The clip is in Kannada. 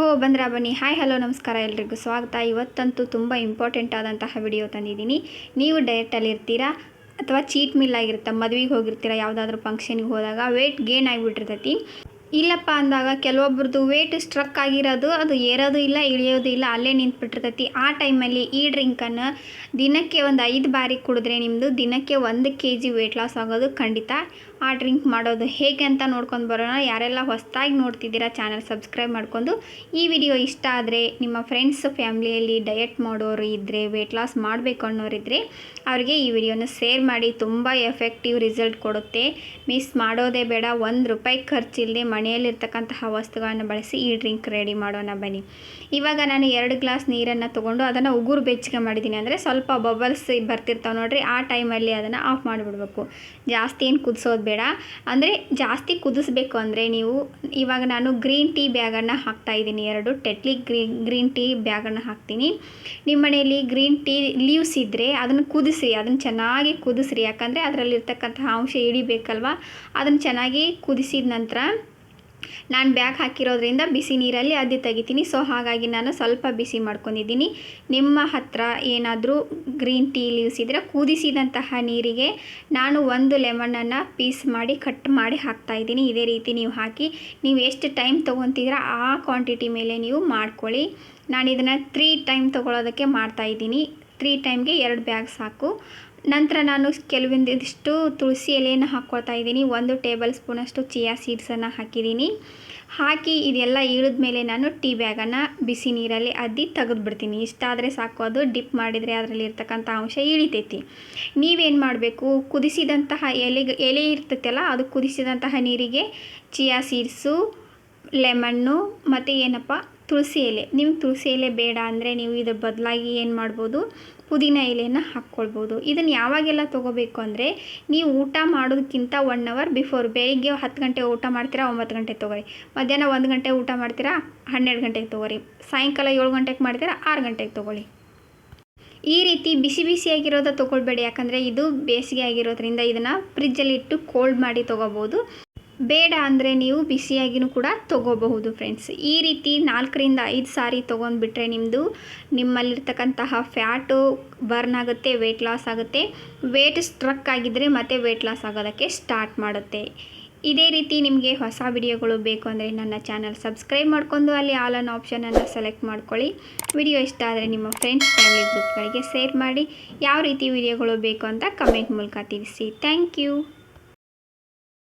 ಓ, ಬಂದ್ರಾ ಬನ್ನಿ. ಹಾಯ್ ಹಲೋ ನಮಸ್ಕಾರ. ಎಲ್ರಿಗೂ ಸ್ವಾಗತ. ಇವತ್ತಂತೂ ತುಂಬ ಇಂಪಾರ್ಟೆಂಟ್ ಆದಂತಹ ವಿಡಿಯೋ ತಂದಿದ್ದೀನಿ. ನೀವು ಡಯಟಲ್ಲಿ ಇರ್ತೀರಾ? ಅಥವಾ ಚೀಟ್ ಮಿಲ್ ಆಗಿರುತ್ತೆ? ಮದುವೆಗೆ ಹೋಗಿರ್ತೀರಾ? ಯಾವುದಾದ್ರೂ ಫಂಕ್ಷನಿಗೆ ಹೋದಾಗ ವೆಯ್ಟ್ ಗೇನ್ ಆಗಿಬಿಟ್ಟಿರ್ತೈತಿ. ಇಲ್ಲಪ್ಪ ಅಂದಾಗ ಕೆಲವೊಬ್ರದ್ದು ವೆಯ್ಟ್ ಸ್ಟ್ರಕ್ ಆಗಿರೋದು, ಅದು ಏರೋದು ಇಲ್ಲ, ಇಳಿಯೋದು ಇಲ್ಲ, ಅಲ್ಲೇ ನಿಂತ್ಬಿಟ್ಟಿರ್ತೈತಿ. ಆ ಟೈಮಲ್ಲಿ ಈ ಡ್ರಿಂಕನ್ನು ದಿನಕ್ಕೆ ಒಂದು ಐದು ಬಾರಿ ಕುಡಿದ್ರೆ ನಿಮ್ಮದು ದಿನಕ್ಕೆ ಒಂದು ಕೆ ಜಿ ವೆಯ್ಟ್ ಲಾಸ್ ಆಗೋದು ಖಂಡಿತ. ಆ ಡ್ರಿಂಕ್ ಮಾಡೋದು ಹೇಗೆ ಅಂತ ನೋಡ್ಕೊಂಡು ಬರೋಣ. ಯಾರೆಲ್ಲ ಹೊಸದಾಗಿ ನೋಡ್ತಿದ್ದೀರಾ, ಚಾನಲ್ ಸಬ್ಸ್ಕ್ರೈಬ್ ಮಾಡ್ಕೊಂಡು. ಈ ವಿಡಿಯೋ ಇಷ್ಟ ಆದರೆ ನಿಮ್ಮ ಫ್ರೆಂಡ್ಸ್ ಫ್ಯಾಮ್ಲಿಯಲ್ಲಿ ಡಯಟ್ ಮಾಡೋರು ಇದ್ದರೆ ವೆಯ್ಟ್ ಲಾಸ್ ಮಾಡಬೇಕು ಅನ್ನೋರಿದ್ದರೆ ಅವರಿಗೆ ಈ ವಿಡಿಯೋನ ಶೇರ್ ಮಾಡಿ. ತುಂಬ ಎಫೆಕ್ಟಿವ್ ರಿಸಲ್ಟ್ ಕೊಡುತ್ತೆ. ಮಿಸ್ ಮಾಡೋದೇ ಬೇಡ, ಒಂದು ರೂಪಾಯಿ ಖರ್ಚಿಲ್ಲದೆ ಮನೆಯಲ್ಲಿರ್ತಕ್ಕಂತಹ ವಸ್ತುಗಳನ್ನು ಬಳಸಿ ಈ ಡ್ರಿಂಕ್ ರೆಡಿ ಮಾಡೋಣ ಬನ್ನಿ. ಇವಾಗ ನಾನು ಎರಡು ಗ್ಲಾಸ್ ನೀರನ್ನು ತೊಗೊಂಡು ಅದನ್ನು ಉಗುರು ಬೆಚ್ಚಗೆ ಮಾಡಿದ್ದೀನಿ. ಅಂದರೆ ಸ್ವಲ್ಪ ಬಬಲ್ಸ್ ಬರ್ತಿರ್ತಾವೆ ನೋಡಿರಿ, ಆ ಟೈಮಲ್ಲಿ ಅದನ್ನು ಆಫ್ ಮಾಡಿಬಿಡ್ಬೇಕು. ಜಾಸ್ತಿ ಏನು ಕುದಿಸೋದು ಬೇಡ. ಅಂದರೆ ಜಾಸ್ತಿ ಕುದಿಸ್ಬೇಕು ಅಂದರೆ ನೀವು ಇವಾಗ ನಾನು ಗ್ರೀನ್ ಟೀ ಬ್ಯಾಗನ್ನು ಹಾಕ್ತಾಯಿದ್ದೀನಿ ಎರಡು ಟೆಟ್ಲಿ ಗ್ರೀನ್ ಗ್ರೀನ್ ಟೀ ಬ್ಯಾಗನ್ನು ಹಾಕ್ತೀನಿ. ನಿಮ್ಮ ಮನೆಯಲ್ಲಿ ಗ್ರೀನ್ ಟೀ ಲೀವ್ಸ್ ಇದ್ದರೆ ಅದನ್ನು ಕುದಿಸಿ ಅದನ್ನು ಚೆನ್ನಾಗಿ ಕುದಿಸ್ರಿ. ಯಾಕಂದರೆ ಅದರಲ್ಲಿರ್ತಕ್ಕಂತಹ ಅಂಶ ಇಳಿಬೇಕಲ್ವ ಅದನ್ನು ಚೆನ್ನಾಗಿ ಕುದಿಸಿದ ನಂತರ ನಾನು ಬ್ಯಾಗ್ ಹಾಕಿರೋದ್ರಿಂದ ಬಿಸಿ ನೀರಲ್ಲಿ ಅದ್ದಿ ತೆಗಿತೀನಿ. ಸೊ ಹಾಗಾಗಿ ನಾನು ಸ್ವಲ್ಪ ಬಿಸಿ ಮಾಡ್ಕೊಂಡಿದ್ದೀನಿ. ನಿಮ್ಮ ಹತ್ರ ಏನಾದರೂ ಗ್ರೀನ್ ಟೀ ಲೀವ್ಸ್ ಇದ್ದರೆ ಕುದಿಸಿದಂತಹ ನೀರಿಗೆ ನಾನು ಒಂದು ಲೆಮನನ್ನು ಪೀಸ್ ಮಾಡಿ ಕಟ್ ಮಾಡಿ ಹಾಕ್ತಾ ಇದ್ದೀನಿ. ಇದೇ ರೀತಿ ನೀವು ಹಾಕಿ, ನೀವು ಎಷ್ಟು ಟೈಮ್ ತೊಗೊತಿದ್ರ ಆ ಕ್ವಾಂಟಿಟಿ ಮೇಲೆ ನೀವು ಮಾಡ್ಕೊಳ್ಳಿ. ನಾನು ಇದನ್ನು ತ್ರೀ ಟೈಮ್ ತೊಗೊಳೋದಕ್ಕೆ ಮಾಡ್ತಾಯಿದ್ದೀನಿ ತ್ರೀ ಟೈಮ್ಗೆ ಎರಡು ಬ್ಯಾಗ್ ಸಾಕು. ನಂತರ ನಾನು ಕೆಲವೊಂದಿಷ್ಟು ತುಳಸಿ ಎಲೆಯನ್ನು ಹಾಕ್ಕೊಳ್ತಾ ಇದ್ದೀನಿ. ಒಂದು ಟೇಬಲ್ ಸ್ಪೂನಷ್ಟು ಚಿಯಾ ಸೀಡ್ಸನ್ನು ಹಾಕಿದ್ದೀನಿ. ಹಾಕಿ ಇದೆಲ್ಲ ಇಳಿದ ಮೇಲೆ ನಾನು ಟೀ ಬ್ಯಾಗನ್ನು ಬಿಸಿ ನೀರಲ್ಲಿ ಅದ್ದಿ ತೆಗೆದುಬಿಡ್ತೀನಿ. ಇಷ್ಟಾದರೆ ಸಾಕು, ಅದು ಡಿಪ್ ಮಾಡಿದರೆ ಅದರಲ್ಲಿ ಇರ್ತಕ್ಕಂಥ ಅಂಶ ಇಳಿತೈತಿ. ನೀವೇನು ಮಾಡಬೇಕು? ಕುದಿಸಿದಂತಹ ಎಲೆ ಎಲೆ ಇರ್ತೈತಲ್ಲ, ಅದು ಕುದಿಸಿದಂತಹ ನೀರಿಗೆ ಚಿಯಾ ಸೀಡ್ಸು ಲೆಮನ್ನು ಮತ್ತು ಏನಪ್ಪ? ತುಳಸಿ ಎಲೆ. ನಿಮ್ಗೆ ತುಳಸಿ ಎಲೆ ಬೇಡ ಅಂದರೆ ನೀವು ಇದ್ರ ಬದಲಾಗಿ ಏನು ಮಾಡ್ಬೋದು? ಪುದೀನ ಎಲೆಯನ್ನು ಹಾಕ್ಕೊಳ್ಬೋದು. ಇದನ್ನು ಯಾವಾಗೆಲ್ಲ ತೊಗೋಬೇಕು ಅಂದರೆ ನೀವು ಊಟ ಮಾಡೋದಕ್ಕಿಂತ ಒನ್ ಅವರ್ ಬಿಫೋರ್ ಬೆಳಿಗ್ಗೆ ಹತ್ತು ಗಂಟೆ ಊಟ ಮಾಡ್ತೀರಾ, ಒಂಬತ್ತು ಗಂಟೆಗೆ ತೊಗೊರಿ. ಮಧ್ಯಾಹ್ನ ಒಂದು ಗಂಟೆ ಊಟ ಮಾಡ್ತೀರಾ, ಹನ್ನೆರಡು ಗಂಟೆಗೆ ತೊಗೊರಿ. ಸಾಯಂಕಾಲ ಏಳು ಗಂಟೆಗೆ ಮಾಡ್ತೀರಾ, ಆರು ಗಂಟೆಗೆ ತೊಗೊಳ್ಳಿ ಈ ರೀತಿ ಬಿಸಿ ಬಿಸಿಯಾಗಿರೋದ ತೊಗೊಳ್ಬೇಡಿ. ಯಾಕಂದರೆ ಇದು ಬೇಸಿಗೆ ಆಗಿರೋದ್ರಿಂದ ಇದನ್ನು ಫ್ರಿಜ್ಜಲ್ಲಿ ಇಟ್ಟು ಕೋಲ್ಡ್ ಮಾಡಿ ತೊಗೋಬೋದು. ಬೇಡ ಅಂದರೆ ನೀವು ಬಿಸಿಯಾಗಿನೂ ಕೂಡ ತೊಗೋಬಹುದು ಫ್ರೆಂಡ್ಸ್ ಈ ರೀತಿ ನಾಲ್ಕರಿಂದ ಐದು ಸಾರಿ ತೊಗೊಂಡ್ಬಿಟ್ರೆ ನಿಮ್ಮದು ನಿಮ್ಮಲ್ಲಿರ್ತಕ್ಕಂತಹ ಫ್ಯಾಟು ಬರ್ನ್ ಆಗುತ್ತೆ ವೆಯ್ಟ್ ಲಾಸ್ ಆಗುತ್ತೆ. ವೆಯ್ಟ್ ಸ್ಟ್ರಕ್ ಆಗಿದ್ದರೆ ಮತ್ತೆ ವೆಯ್ಟ್ ಲಾಸ್ ಆಗೋದಕ್ಕೆ ಸ್ಟಾರ್ಟ್ ಮಾಡುತ್ತೆ. ಇದೇ ರೀತಿ ನಿಮಗೆ ಹೊಸ ವಿಡಿಯೋಗಳು ಬೇಕು ಅಂದರೆ ನನ್ನ ಚಾನಲ್ ಸಬ್ಸ್ಕ್ರೈಬ್ ಮಾಡ್ಕೊಂಡು ಅಲ್ಲಿ ಆಲ್ ಆನ್ ಆಪ್ಷನನ್ನು ಸೆಲೆಕ್ಟ್ ಮಾಡ್ಕೊಳ್ಳಿ. ವಿಡಿಯೋ ಇಷ್ಟ ಆದರೆ ನಿಮ್ಮ ಫ್ರೆಂಡ್ಸ್ ಫ್ಯಾಮಿಲಿ ಗ್ರೂಪ್ಗಳಿಗೆ ಶೇರ್ ಮಾಡಿ. ಯಾವ ರೀತಿ ವಿಡಿಯೋಗಳು ಬೇಕು ಅಂತ ಕಮೆಂಟ್ ಮೂಲಕ ತಿಳಿಸಿ. Thank you